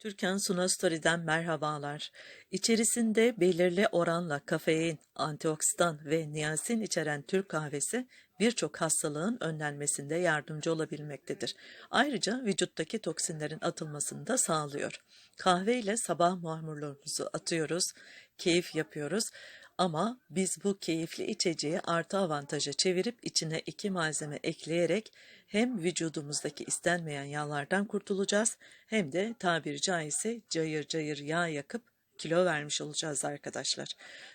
Türkan Suna Story'den merhabalar. İçerisinde belirli oranla kafein, antioksidan ve niyasin içeren Türk kahvesi birçok hastalığın önlenmesinde yardımcı olabilmektedir. Ayrıca vücuttaki toksinlerin atılmasını da sağlıyor. Kahve ile sabah mahmurluğumuzu atıyoruz, keyif yapıyoruz. Ama biz bu keyifli içeceği artı avantaja çevirip içine iki malzeme ekleyerek hem vücudumuzdaki istenmeyen yağlardan kurtulacağız hem de tabiri caizse cayır cayır yağ yakıp kilo vermiş olacağız arkadaşlar.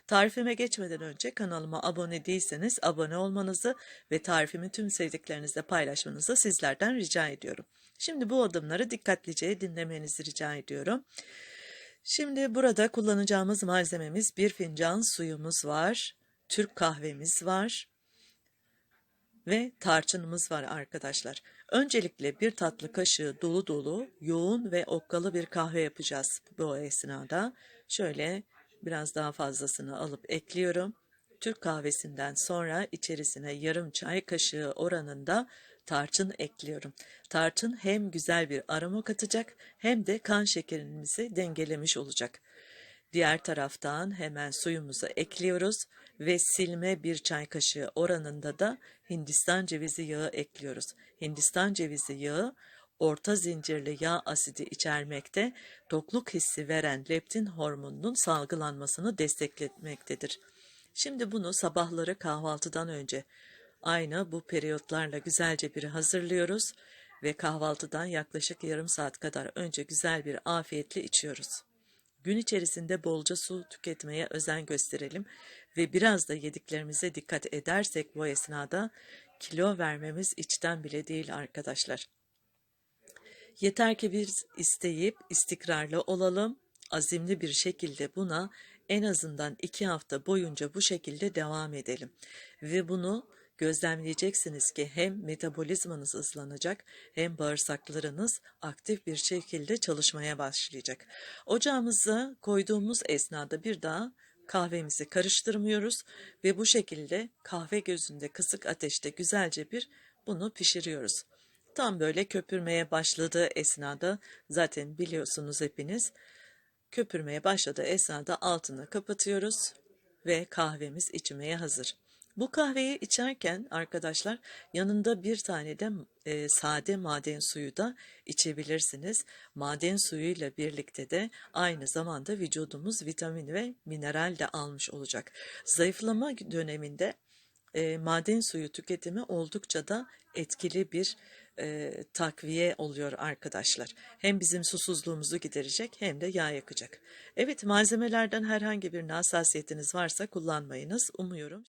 Tarifime geçmeden önce kanalıma abone değilseniz abone olmanızı ve tarifimi tüm sevdiklerinizle paylaşmanızı sizlerden rica ediyorum. Şimdi bu adımları dikkatlice dinlemenizi rica ediyorum. Şimdi burada kullanacağımız malzememiz bir fincan suyumuz var, Türk kahvemiz var ve tarçınımız var arkadaşlar. Öncelikle bir tatlı kaşığı dolu dolu, yoğun ve okkalı bir kahve yapacağız bu esnada. Şöyle biraz daha fazlasını alıp ekliyorum. Türk kahvesinden sonra içerisine yarım çay kaşığı oranında tarçın ekliyorum. Tarçın hem güzel bir aroma katacak hem de kan şekerimizi dengelemiş olacak. Diğer taraftan hemen suyumuzu ekliyoruz ve silme bir çay kaşığı oranında da Hindistan cevizi yağı ekliyoruz. Hindistan cevizi yağı orta zincirli yağ asidi içermekte, tokluk hissi veren leptin hormonunun salgılanmasını desteklemektedir. Şimdi bunu sabahları kahvaltıdan önce aynı bu periyotlarla güzelce bir hazırlıyoruz ve kahvaltıdan yaklaşık yarım saat kadar önce güzel bir afiyetle içiyoruz. Gün içerisinde bolca su tüketmeye özen gösterelim ve biraz da yediklerimize dikkat edersek bu esnada kilo vermemiz içten bile değil arkadaşlar. Yeter ki biz isteyip istikrarlı olalım, azimli bir şekilde buna en azından iki hafta boyunca bu şekilde devam edelim. Ve bunu gözlemleyeceksiniz ki hem metabolizmanız hızlanacak hem bağırsaklarınız aktif bir şekilde çalışmaya başlayacak. Ocağımıza koyduğumuz esnada bir daha kahvemizi karıştırmıyoruz ve bu şekilde kahve gözünde kısık ateşte güzelce bir bunu pişiriyoruz. Tam böyle köpürmeye başladığı esnada zaten biliyorsunuz hepiniz köpürmeye başladığı esnada altını kapatıyoruz ve kahvemiz içmeye hazır. Bu kahveyi içerken arkadaşlar yanında bir tane de e, sade maden suyu da içebilirsiniz. Maden suyuyla birlikte de aynı zamanda vücudumuz vitamin ve mineral de almış olacak. Zayıflama döneminde e, maden suyu tüketimi oldukça da etkili bir e, takviye oluyor arkadaşlar. Hem bizim susuzluğumuzu giderecek hem de yağ yakacak. Evet malzemelerden herhangi bir hassasiyetiniz varsa kullanmayınız umuyorum.